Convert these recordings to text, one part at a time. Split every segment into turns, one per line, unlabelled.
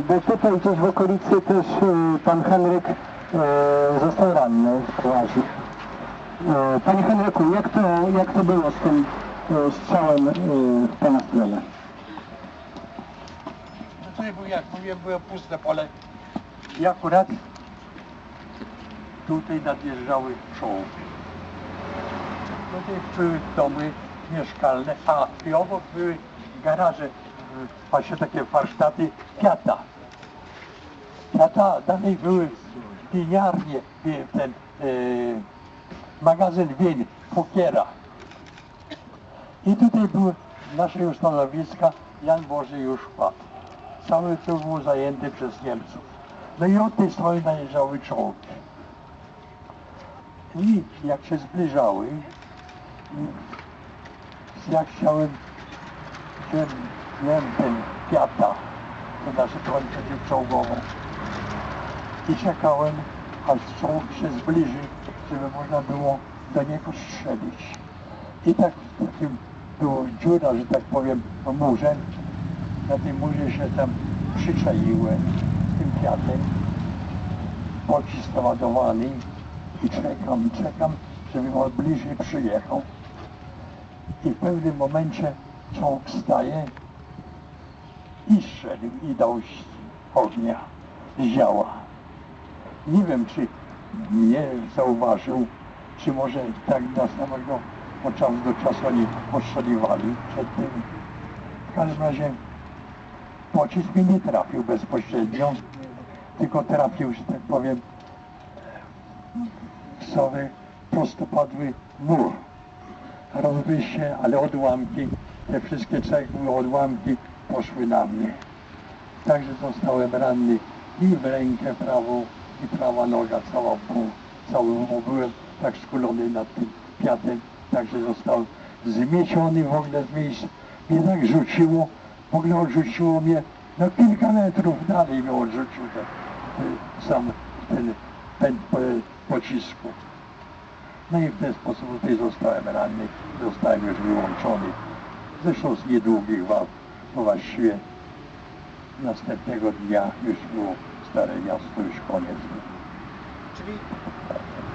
Bo tutaj gdzieś w okolicy też e, pan Henryk e, został ranny w Łazi. E, Panie Henryku, jak to, jak to było z tym strzałem w pana stronę?
No Tutaj był, jak mówiłem, było puste pole i akurat tutaj nadjeżdżały czołgi. Tutaj były domy mieszkalne, a i obok były garaże, właśnie takie warsztaty Fiata. Fiata, dalej były winiarnie, wie- ten y, magazyn win Fukiera. I tutaj były nasze już stanowiska, Jan Boży już wpadł. Cały to było zajęty przez Niemców. No i od tej strony najeżdżały czołgi. I jak się zbliżały, i jak chciałem, ten Fiata, to znaczy broń przeciwczołgową i czekałem, aż czołg się zbliży, żeby można było do niego strzelić. I tak w takim było dziura, że tak powiem, murze. Na tej murze się tam przyczaiłem tym kwiatem. Pocisk naładowany i czekam, czekam, żeby on bliżej przyjechał. I w pewnym momencie czołg staje i strzelił i dał ognia, z działa. Nie wiem, czy mnie zauważył, czy może tak na samego od czasu do czasu oni ostrzeliwali przed tym. W każdym razie pocisk mnie nie trafił bezpośrednio, tylko trafił, że tak powiem, w sobie prostopadły mur. Rozbił się, ale odłamki, te wszystkie cegły, odłamki poszły na mnie. Także zostałem ranny i w rękę prawą, i prawa noga cała w. Cały byłem tak skulony nad tym piatem, także został zmieciony w ogóle z miejsca. Mnie tak rzuciło, w ogóle odrzuciło mnie, no kilka metrów dalej mnie odrzucił ten, ten, sam ten pęd po, pocisku. No i w ten sposób tutaj zostałem ranny, zostałem już wyłączony. Zresztą z niedługich walk, bo właściwie następnego dnia już było Stare Miasto, już koniec.
Czyli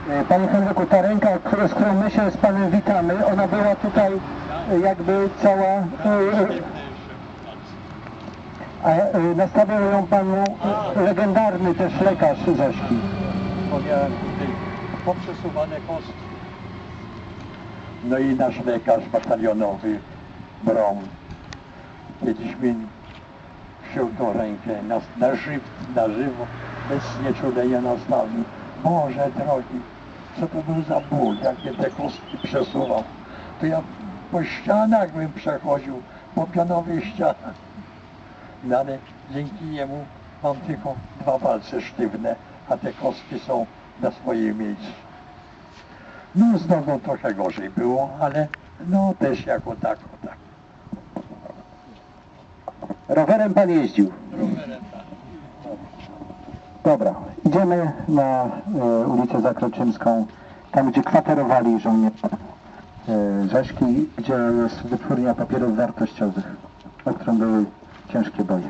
E, Panie Henryku, ta ręka, z którą my się z Panem witamy, ona była tutaj e, jakby cała... e, A nastawiał ją Panu legendarny też lekarz Rzeszki.
bo miałem tutaj poprzesuwane kostki. No i nasz lekarz batalionowy Brom kiedyś mi wziął tą rękę na, na, żyw, na żywo, bez znieczulenia nastawił. Boże drogi, co to był za ból, jakie te kostki przesuwał. To ja po ścianach bym przechodził, po pianowych ścianach. No ale dzięki niemu mam tylko dwa palce sztywne, a te kostki są na swoim miejscu. No z nogą trochę gorzej było, ale no też jako tako, tak.
Rowerem Pan jeździł.
Rowerem.
Dobra, idziemy na e, ulicę Zakroczymską, tam gdzie kwaterowali żołnierze e, Rzeszki, gdzie jest wytwórnia papierów wartościowych, o którą były ciężkie boje.